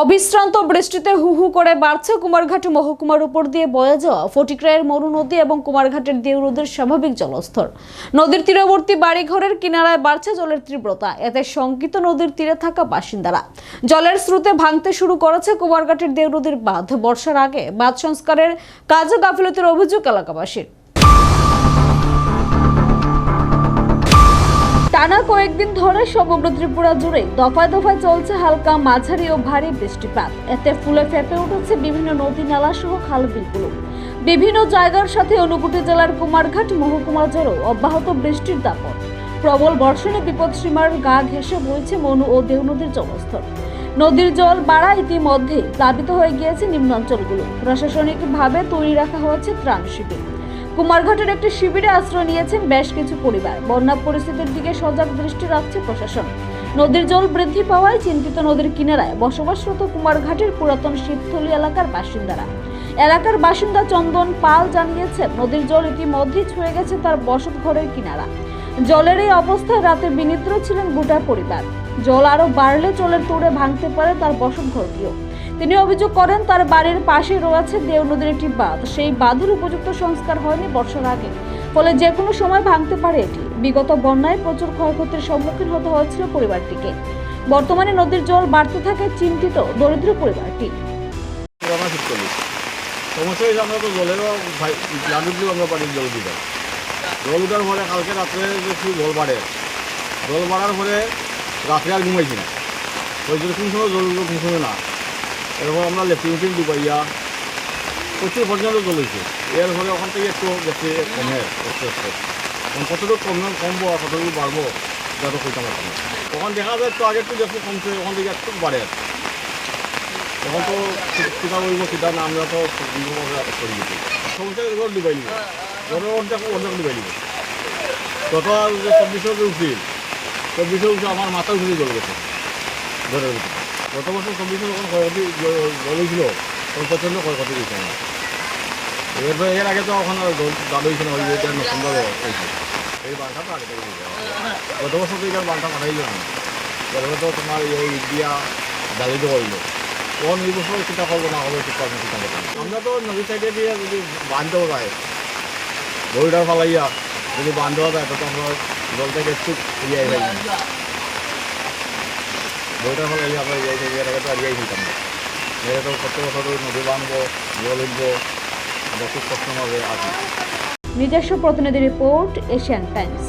অবিশ্রান্ত বৃষ্টিতে হু হু করে বাড়ছে কুমারঘাট মহকুমার উপর দিয়ে বয়ে যাওয়া ফটিক্রায়ের মরু নদী এবং কুমারঘাটের দেউ নদীর স্বাভাবিক জলস্তর। নদীর তীরবর্তী বাড়িঘরের কিনারায় বাড়ছে জলের তীব্রতা। এতে শঙ্কিত নদীর তীরে থাকা বাসিন্দারা। জলের স্রোতে ভাঙতে শুরু করেছে কুমারঘাটের দেউ বাঁধ। বর্ষার আগে বাঁধ সংস্কারের কাজে গাফিলতির অভিযোগ এলাকাবাসীর। কয়েকদিন ধরে সমগ্র ত্রিপুরা জুড়ে দফায় দফায় চলছে হালকা মাঝারি ও ভারী বৃষ্টিপাত। এতে ফুলে ফেপে উঠেছে বিভিন্ন নদী নালা সহ খাল বিলগুলো। বিভিন্ন জায়গার সাথে অনুকুটি জেলার কুমারঘাট, মহকুমা জেলাও অব্যাহত বৃষ্টির দাপট। প্রবল বর্ষণে বিপদসীমার গা ঘেঁষে বইছে মনু ও দেউ নদীর জলস্তর। নদীর জল বাড়া ইতিমধ্যে প্লাবিত হয়ে গিয়েছে নিম্নাঞ্চলগুলো। প্রশাসনিকভাবে তৈরি রাখা হয়েছে ত্রাণ শিবির। কুমারঘাটের একটি শিবিরে আশ্রয় নিয়েছেন বেশ কিছু পরিবার। বন্যা পরিস্থিতির দিকে সজাগ দৃষ্টি রাখছে প্রশাসন। নদীর জল বৃদ্ধি পাওয়ায় চিন্তিত নদীর কিনারায় বসবাসরত কুমারঘাটের পুরাতন শিবথলি এলাকার বাসিন্দারা। এলাকার বাসিন্দা চন্দন পাল জানিয়েছেন, নদীর জল ইতিমধ্যেই ছুঁয়ে গেছে তার বসত ঘরের কিনারা। জলের এই অবস্থায় রাতে বিনিদ্র ছিলেন গোটা পরিবার। জল আরও বাড়লে জলের তোড়ে ভাঙতে পারে তার বসত ঘরটিও। তিনি অভিযোগ করেন তার বাড়ির পাশে রয়েছে দেও নদীর একটি বাঁধ। সেই বাঁধের উপযুক্ত সংস্কার হয়নি বর্ষার আগে। ফলে যে কোনো সময় ভাঙতে পারে এটি। বিগত বন্যায় প্রচুর ক্ষয়ক্ষতির সম্মুখীন হতে হয়েছিল পরিবারটিকে। বর্তমানে নদীর জল বাড়তে থাকে চিন্তিত, দরিদ্র পরিবারটি। জল উঠার কালকে রাত্রে একটু জল বাড়ে। জল বাড়ার পরে রাত্রে আর ঘুমাইছি না। ওই জন্য কোন সময় জল কোন সময় না। এরপর আমরা লেট্রিন উটিন ডুবাইয়া প্রচুর পর্যন্ত হয়েছে এর ফলে ওখান থেকে একটু বেশি কমে আস্তে আস্তে এখন কতটুকু কমে, কমবো আর কতটুকু বাড়বো সেটা তো কইতে পারছি তখন দেখা যায় একটু আগে একটু বেশি কমছে ওখান থেকে একটু বাড়ে আর কি। তখন তো কিতা করব কিতা না আমরা তো করি দিতে সমস্যা ঘর ডুবাই নিব ঘরের অর্ধেক অর্ধেক ডুবাই নিব গত চব্বিশে উঠছিল চব্বিশে উঠে আমার মাথা উঠে জল গেছে। ভিতরে গত বছর চব্বিশে যখন ক্ষয়ক্ষতি জল হয়েছিল তখন প্রচণ্ড ক্ষয়ক্ষতি হয়েছে আমার। এরপরে এর আগে তো ওখানে দাদু হয়েছে না ওই এটা নতুনভাবে হয়েছে এই বানটা আগে গত বছর তো এখানে বানটা পাঠাইল না এরপরে তো তোমার এই দিয়া দালিতে করল কোন এই বছর চিন্তা করব না, হবে চিন্তা করব চিন্তা করব আমরা তো নদী সাইডে দিয়ে যদি বাঁধতেও যায় বইটার ফালাইয়া যদি বাঁধতেও যায় তো আমরা জল থেকে একটু ইয়ে হয়ে হলে ফালাইয়া আমরা ইয়ে থাকি এটাকে তো আর ইয়ে হইতাম না। এটা তো প্রত্যেক বছর নদী বাঁধবো জল উঠবো আমরা খুব কষ্ট হবে নিজস্ব প্রতিনিধি রিপোর্ট, এশিয়ান টাইমস।